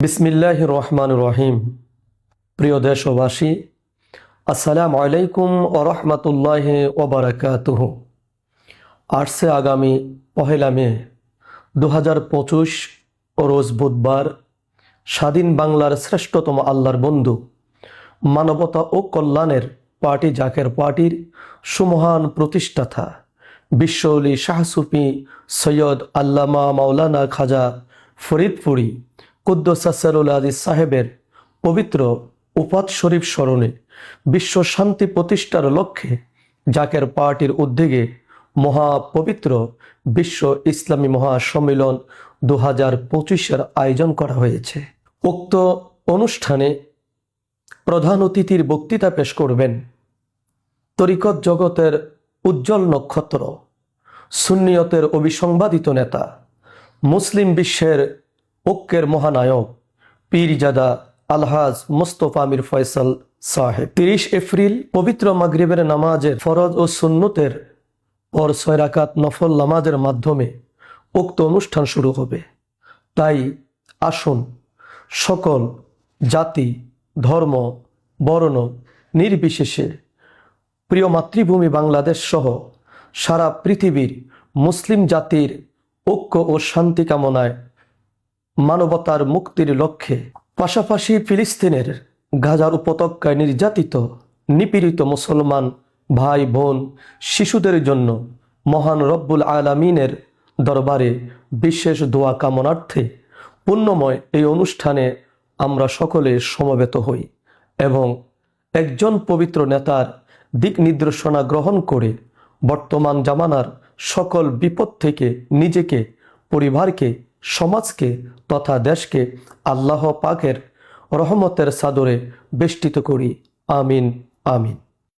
বিসমিল্লাহ রহমান রহিম। প্রিয় দেশবাসী, আসসালামু আলাইকুম ও রহমতুল্লাহ ওবরাকাতুহ আসছে আগামী পহেলা মে দু হাজার পঁচিশ, রোজ বুধবার, স্বাধীন বাংলার শ্রেষ্ঠতম আল্লাহর বন্ধু, মানবতা ও কল্যাণের পার্টি জাকের পার্টির সুমহান প্রতিষ্ঠাতা বিশ্বলি শাহসুফি সৈয়দ আল্লামা মাওলানা খাজা ফরিদপুরি কুদ্দসাসরুল আদি সাহেবের পবিত্র উপাত শরীফ স্মরণে বিশ্ব শান্তি প্রতিষ্ঠার লক্ষ্যে জাকের পার্টির উদ্যোগে মহা পবিত্র বিশ্ব ইসলামী মহাসম্মেলন দু হাজার পঁচিশের আয়োজন করা হয়েছে। উক্ত অনুষ্ঠানে প্রধান অতিথির বক্তৃতা পেশ করবেন তরিকত জগতের উজ্জ্বল নক্ষত্র, সুন্নিয়তের অবিসংবাদিত নেতা, মুসলিম বিশ্বের ঐক্যের মহানায়ক, পীরজাদা আলহাজ মুস্তফা মির ফয়সাল সাহেব। তিরিশ এপ্রিল, পবিত্র মাগরিবের নামাজের ফরজ ও সুন্নতের পর ছয় রাকাত নফল নামাজের মাধ্যমে উক্ত অনুষ্ঠান শুরু হবে। তাই আসুন, সকল জাতি, ধর্ম, বর্ণ, নির্বিশেষে প্রিয় মাতৃভূমি বাংলাদেশ সহ সারা পৃথিবীর মুসলিম জাতির ঐক্য ও শান্তি কামনায় মানবতার মুক্তির লক্ষ্যে, পাশাপাশি ফিলিস্তিনের গাজার উপত্যকায় নির্যাতিত, নিপীড়িত মুসলমান ভাই, বোন, শিশুদের জন্য মহান রব্বুল আলামিনের দরবারে বিশেষ দোয়া কামনার্থে পুণ্যময় এই অনুষ্ঠানে আমরা সকলে সমবেত হই এবং একজন পবিত্র নেতার দিক নির্দেশনা গ্রহণ করে বর্তমান জামানার সকল বিপদ থেকে নিজেকে, পরিবারকে সমাজকে তথা দেশকে আল্লাহ পাকের রহমতের সাদরে বেষ্টিত করি। আমিন আমিন।